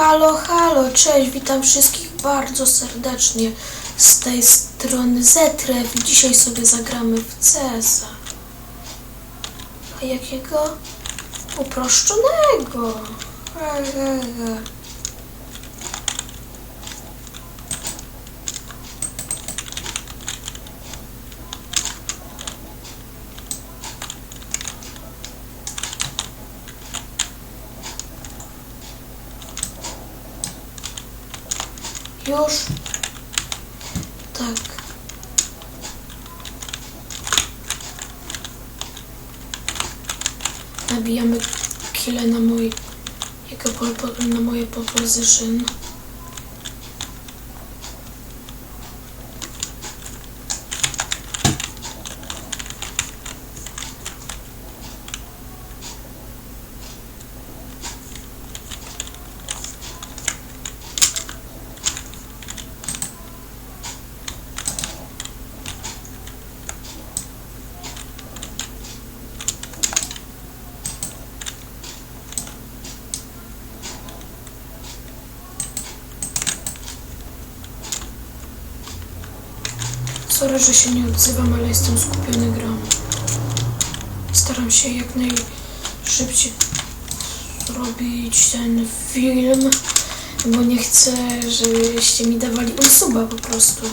Halo, halo, cześć, witam wszystkich bardzo serdecznie z tej strony Zetref. Dzisiaj sobie zagramy w CS-a. A jakiego? Uproszczonego. Ehehe. Już? Tak. Nabijamy kile na mój jego na moje pole position. Sorry, że się nie odzywam, ale jestem skupiony grą. Staram się jak najszybciej zrobić ten film, bo nie chcę, żebyście mi dawali unsuba po prostu.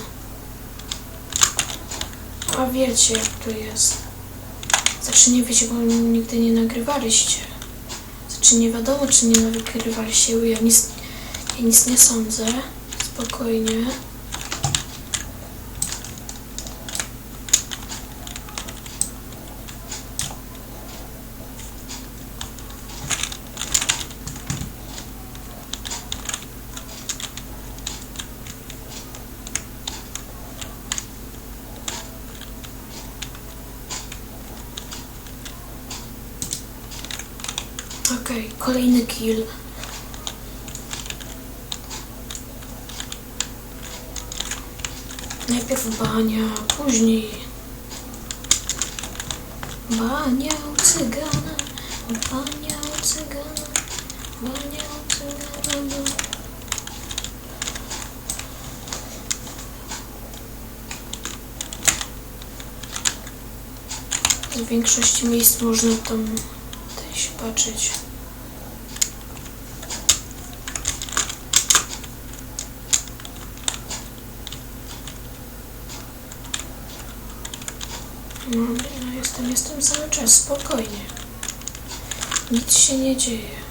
A wiecie jak to jest. Znaczy nie wiecie, bo nigdy nie nagrywaliście. Znaczy nie wiadomo, czy nie nagrywaliście, ja nic, ja nic nie sądzę. Spokojnie. Okej, kolejny kill. Najpierw bania, później bania u cygana, bania u cygana, bania u cygana. W większości miejsc można tam się patrzeć. No, no jestem, jestem cały czas spokojnie. Nic się nie dzieje.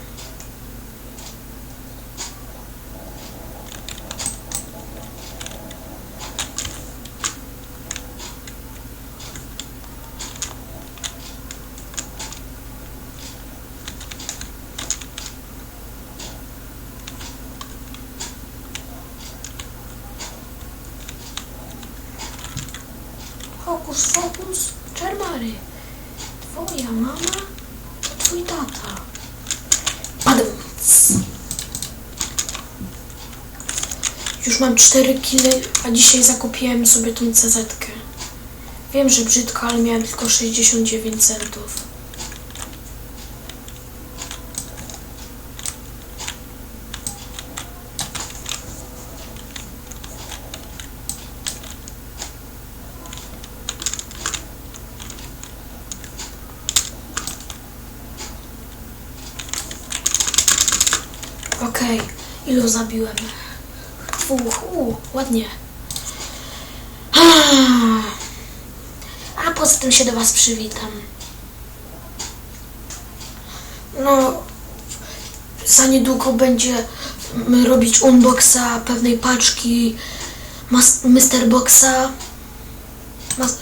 Już mam 4 kile, a dzisiaj zakupiłem sobie tą cz -kę. Wiem, że brzydko, ale miałem tylko 69 centów. Okej, ilu zabiłem? Dwóch, u, ładnie. A poza tym się do Was przywitam. No, za niedługo będzie m, robić unboxa pewnej paczki mas- Mr. Boxa. Mas-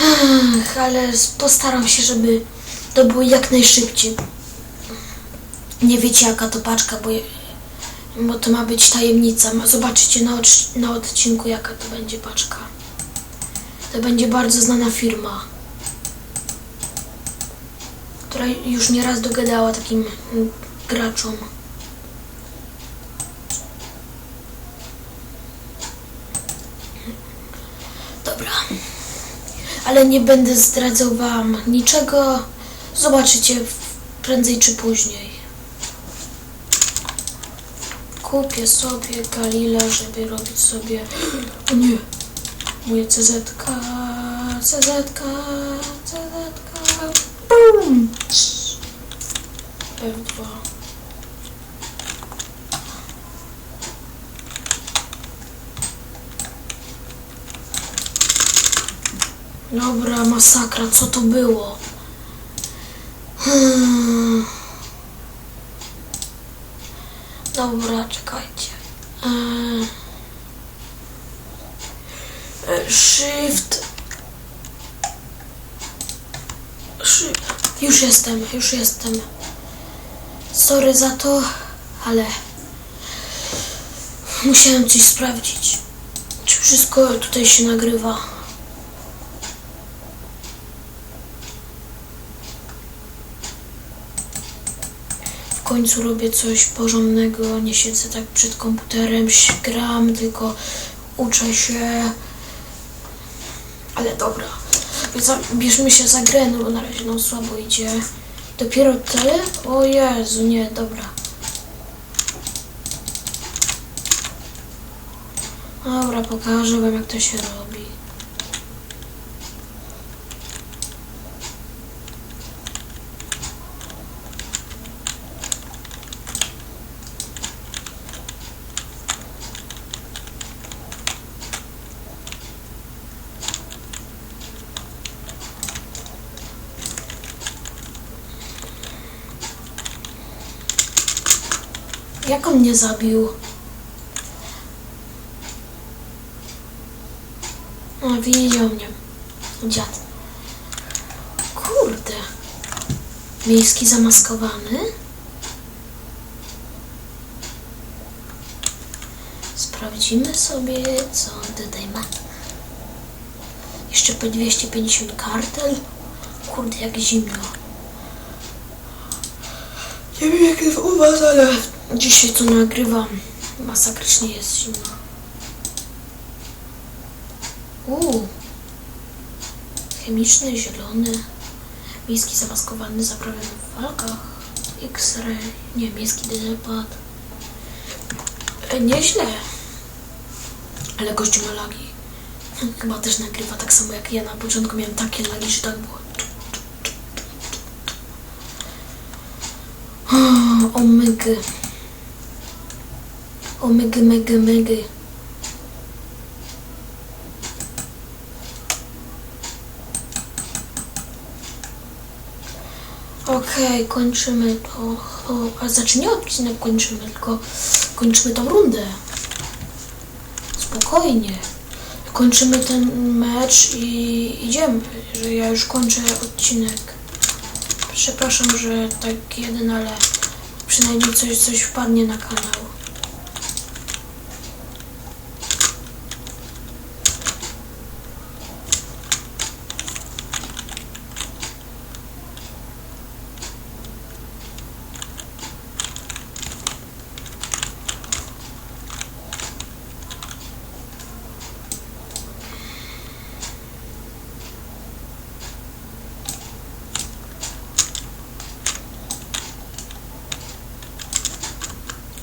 Ach, ale postaram się, żeby to było jak najszybciej. Nie wiecie jaka to paczka, bo, bo to ma być tajemnica. Zobaczycie na, na odcinku jaka to będzie paczka. To będzie bardzo znana firma, która już nieraz dogadała takim graczom. Dobra. Ale nie będę zdradzał wam niczego. Zobaczycie prędzej czy później. Kupię sobie Galilę, żeby robić sobie... O nie! Moje CZ, CZ, CZ, BUM! F2. Dobra, masakra, co to było? Hmm. Dobra, czekajcie. Eee. E, Shift. Shift. Już jestem, już jestem. Sorry za to, ale musiałem coś sprawdzić. Czy wszystko tutaj się nagrywa? Końcu robię coś porządnego, nie siedzę tak przed komputerem, gram, tylko uczę się. Ale dobra, bierzmy się za grę, no bo na razie nam słabo idzie. Dopiero tyle? O Jezu, nie, dobra. Dobra, pokażę wam jak to się robi. Jak on mnie zabił? A, widział mnie. Dziad. Kurde. Miejski zamaskowany? Sprawdzimy sobie, co on tutaj ma. Jeszcze po 250 kartel. Kurde, jak zimno. Nie wiem jak jest u was, ale dzisiaj to nagrywam. Masakrycznie jest zimno. Uuu. Chemiczny, zielony. Miejski zamaskowany, zaprawiony w walkach. X-ray. Nie, miejski. E, nieźle. Ale gościu ma lagi. Chyba też nagrywa tak samo jak ja. Na początku miałem takie lagi, że tak było. O mygy. O mygy, mygy, mygy. Okej, kończymy to. O, a znaczy nie odcinek kończymy, tylko kończymy tą rundę. Spokojnie. Kończymy ten mecz i idziemy, że ja już kończę odcinek. Przepraszam, że tak jeden, ale przynajmniej coś, coś wpadnie na kanał.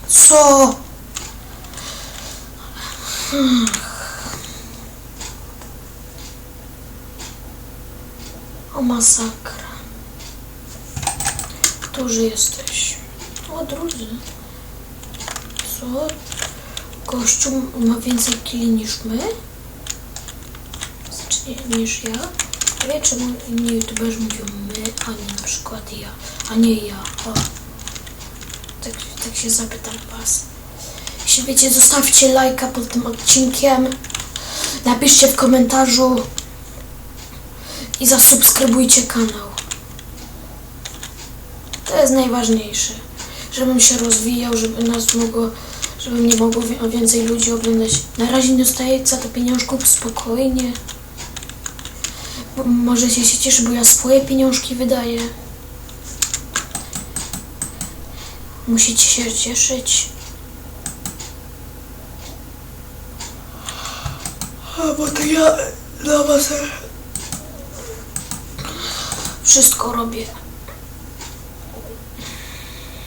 Co? O masakra. Którzy jesteś? O drudzy. Co? Gościu ma więcej kili niż my? Znaczy niż ja? Nie wiem czemu inni youtuberzy mówią my, a nie na przykład ja, a nie ja. O. Tak, tak się zapytam was. Jeśli wiecie, zostawcie lajka pod tym odcinkiem. Napiszcie w komentarzu i zasubskrybujcie kanał. To jest najważniejsze. Żebym się rozwijał, żeby nas mogło, żeby mnie mogło więcej ludzi oglądać. Na razie nie dostaję za to pieniążków, spokojnie. Możecie się cieszyć, bo ja swoje pieniążki wydaję. Musicie się cieszyć. A bo to ja dla was wszystko robię.